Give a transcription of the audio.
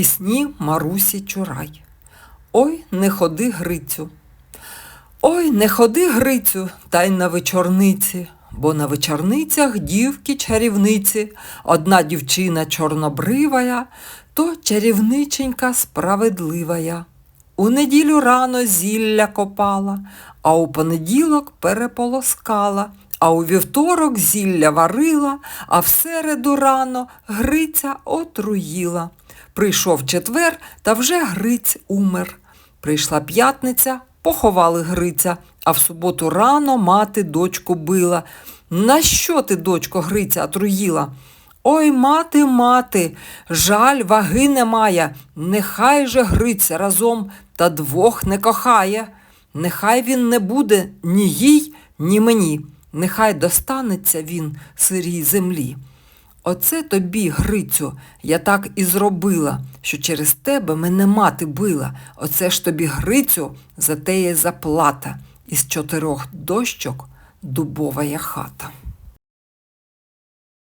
Пісні Марусі Чурай. Ой, не ходи Грицю. Ой, не ходи Грицю, та й на вечорниці, бо на вечорницях дівки чарівниці, одна дівчина чорнобривая, то чарівниченька справедливая. У неділю рано зілля копала, а у понеділок переполоскала, а у вівторок зілля варила, а в середу рано Гриця отруїла. Прийшов четвер, та вже Гриць умер. Прийшла п'ятниця, поховали Гриця, а в суботу рано мати дочку била. На що ти, дочко, Гриця, отруїла? Ой, мати, мати, жаль, ваги немає, нехай же Гриця разом та двох не кохає. Нехай він не буде ні їй, ні мені, нехай достанеться він сирій землі. Оце тобі, Грицю, я так і зробила, що через тебе мене мати била. Оце ж тобі, Грицю, за те є заплата. Із чотирьох дощок дубовая хата.